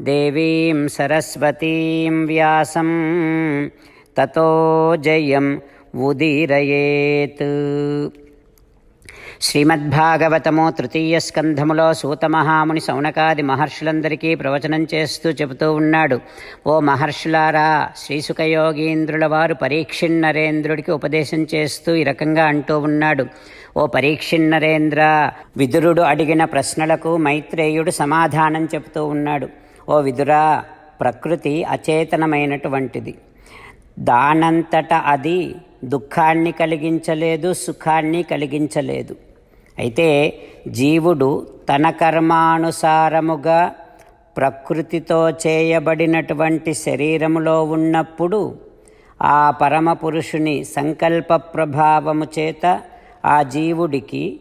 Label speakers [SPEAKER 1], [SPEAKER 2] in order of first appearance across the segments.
[SPEAKER 1] దేవీం సరస్వతీం వ్యాసం తతో జయం ఉదీరయేత్ శ్రీమద్భాగవతము తృతీయ స్కంధములో సూతమహాముని సౌనకాది మహర్షులందరికీ ప్రవచనం చేస్తూ చెబుతూ ఉన్నాడు ఓ మహర్షులారా శ్రీసుఖయోగీంద్రుల వారు పరీక్షిన్నరేంద్రుడికి ఉపదేశం చేస్తూ ఈ రకంగా అంటూ ఉన్నాడు ఓ పరీక్షిన్నరేంద్ర విదురుడు అడిగిన ప్రశ్నలకు మైత్రేయుడు సమాధానం చెబుతూ ఉన్నాడు ఓ విదురా ప్రకృతి అచేతనమైనటువంటిది. దానంతట అది దుఃఖాన్ని కలిగించలేదు సుఖాన్ని కలిగించలేదు. అయితే జీవుడు తన కర్మానుసారముగా ప్రకృతితో చేయబడినటువంటి శరీరములో ఉన్నప్పుడు ఆ పరమ పురుషుని సంకల్ప ప్రభావము చేత ఆ జీవుడికి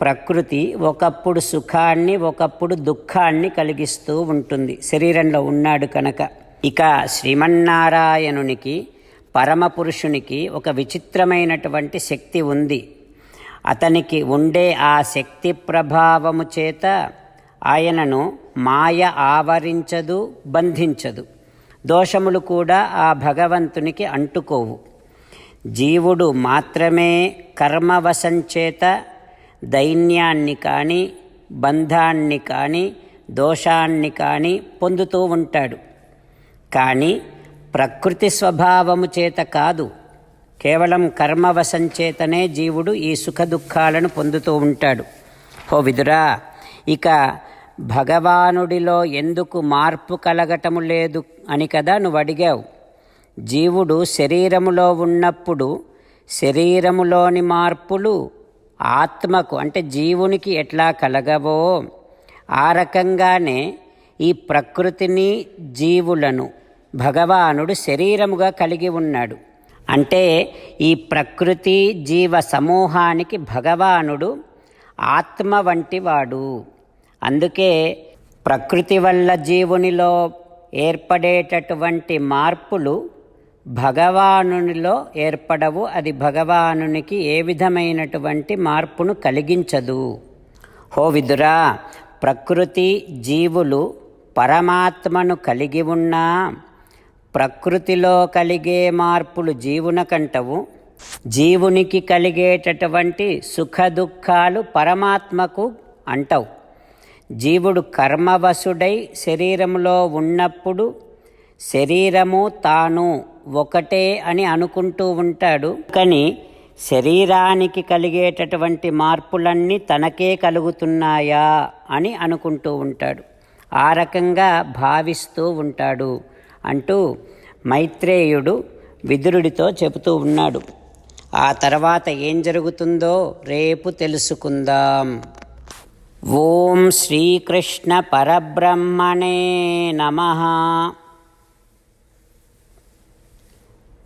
[SPEAKER 1] ప్రకృతి ఒకప్పుడు సుఖాన్ని ఒకప్పుడు దుఃఖాన్ని కలిగిస్తూ ఉంటుంది. శరీరంలో ఉన్నాడు కనుక. ఇక శ్రీమన్నారాయణునికి పరమపురుషునికి ఒక విచిత్రమైనటువంటి శక్తి ఉంది. అతనికి ఉండే ఆ శక్తి ప్రభావము చేత ఆయనను మాయ ఆవరించదు బంధించదు. దోషములు కూడా ఆ భగవంతునికి అంటుకోవు. జీవుడు మాత్రమే కర్మవశం చేత దైన్యాన్ని కానీ బంధాన్ని కానీ దోషాన్ని కానీ పొందుతూ ఉంటాడు. కానీ ప్రకృతి స్వభావము చేత కాదు. కేవలం కర్మవశం చేతనే జీవుడు ఈ సుఖ దుఃఖాలను పొందుతూ ఉంటాడు. ఓ విదురా ఇక భగవానుడిలో ఎందుకు మార్పు కలగటము లేదు అని కదా నువ్వు అడిగావు. జీవుడు శరీరములో ఉన్నప్పుడు శరీరములోని మార్పులు ఆత్మకు అంటే జీవునికి ఎట్లా కలగవో ఆ రకంగానే ఈ ప్రకృతిని జీవులను భగవానుడు శరీరముగా కలిగి ఉన్నాడు. అంటే ఈ ప్రకృతి జీవ సమూహానికి భగవానుడు ఆత్మ వంటివాడు. అందుకే ప్రకృతి వల్ల జీవునిలో ఏర్పడేటటువంటి మార్పులు భగవానునిలో ఏర్పడవు. అది భగవానునికి ఏ విధమైనటువంటి మార్పును కలిగించదు. హో విదురా ప్రకృతి జీవులు పరమాత్మను కలిగి ఉన్నా ప్రకృతిలో కలిగే మార్పులు జీవున కంటవు. జీవునికి కలిగేటటువంటి సుఖ దుఃఖాలు పరమాత్మకు అంటవు. జీవుడు కర్మవశుడై శరీరంలో ఉన్నప్పుడు శరీరము తాను ఒకటే అని అనుకుంటూ ఉంటాడు. కానీ శరీరానికి కలిగేటటువంటి మార్పులన్నీ తనకే కలుగుతున్నాయా అని అనుకుంటూ ఉంటాడు. ఆ రకంగా భావిస్తూ ఉంటాడు అంటూ మైత్రేయుడు విదురుడితో చెబుతూ ఉన్నాడు. ఆ తర్వాత ఏం జరుగుతుందో రేపు తెలుసుకుందాం. ఓం శ్రీకృష్ణ పరబ్రహ్మణే నమ.